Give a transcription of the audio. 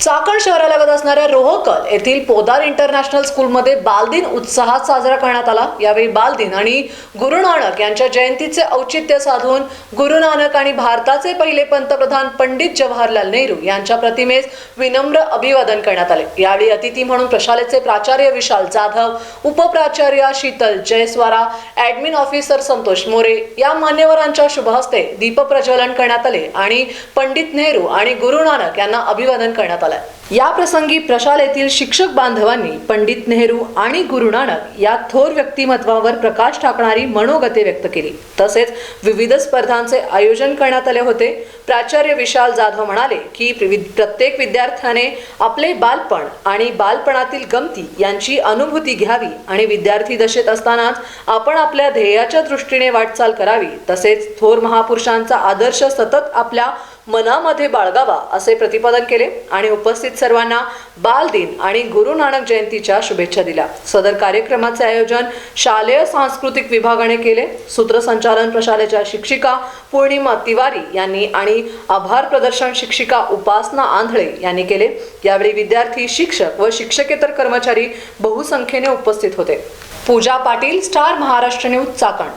चाकण शहरालगत असणाऱ्या रोहकल येथील पोदार इंटरनॅशनल स्कूलमध्ये बालदिन उत्साहात साजरा करण्यात आला. यावेळी बालदिन आणि गुरु नानक यांच्या जयंतीचे औचित्य साधून गुरु नानक आणि भारताचे पहिले पंतप्रधान पंडित जवाहरलाल नेहरू यांच्या प्रतिमेस विनम्र अभिवादन करण्यात आले. यावेळी अतिथी म्हणून प्रशालेचे प्राचार्य विशाल जाधव उपप्राचार्य शीतल जयस्वारा ऍडमिन ऑफिसर संतोष मोरे या मान्यवरांच्या शुभहस्ते दीपप्रज्वलन करण्यात आले आणि पंडित नेहरू आणि गुरु नानक यांना अभिवादन करण्यात आले. या प्रसंगी प्रशालेतील शिक्षक बांधवांनी पंडित नेहरू आणि गुरु नानक या थोर व्यक्तिमत्वावर प्रकाश टाकणारी मनोगते व्यक्त केली. तसेच विविध स्पर्धांचे आयोजन करण्यात आले होते. प्राचार्य विशाल जाधव म्हणाले की प्रत्येक विद्यार्थ्याने आपले बालपण आणि बालपणातील गमती यांची अनुभूती घ्यावी आणि विद्यार्थी दशेत असतानाच आपण आपल्या ध्येयाच्या दृष्टीने वाटचाल करावी. तसेच थोर महापुरुषांचा आदर्श सतत आपल्या मनामध्ये बाळगावा असे प्रतिपादन केले आणि उपस्थित सर्वांना बाल दिन आणि गुरु नानक जयंतीच्या शुभेच्छा दिल्या. सदर कार्यक्रमाचे आयोजन शालेय सांस्कृतिक विभागाने केले. सूत्रसंचालन प्रशालेच्या शिक्षिका पौर्णिमा तिवारी यांनी आणि आभार प्रदर्शन शिक्षिका उपासना आंधळे यांनी केले. यावेळी विद्यार्थी शिक्षक व शिक्षकेतर कर्मचारी बहुसंख्येने उपस्थित होते. Pooja Patil star Maharashtra news Chakan.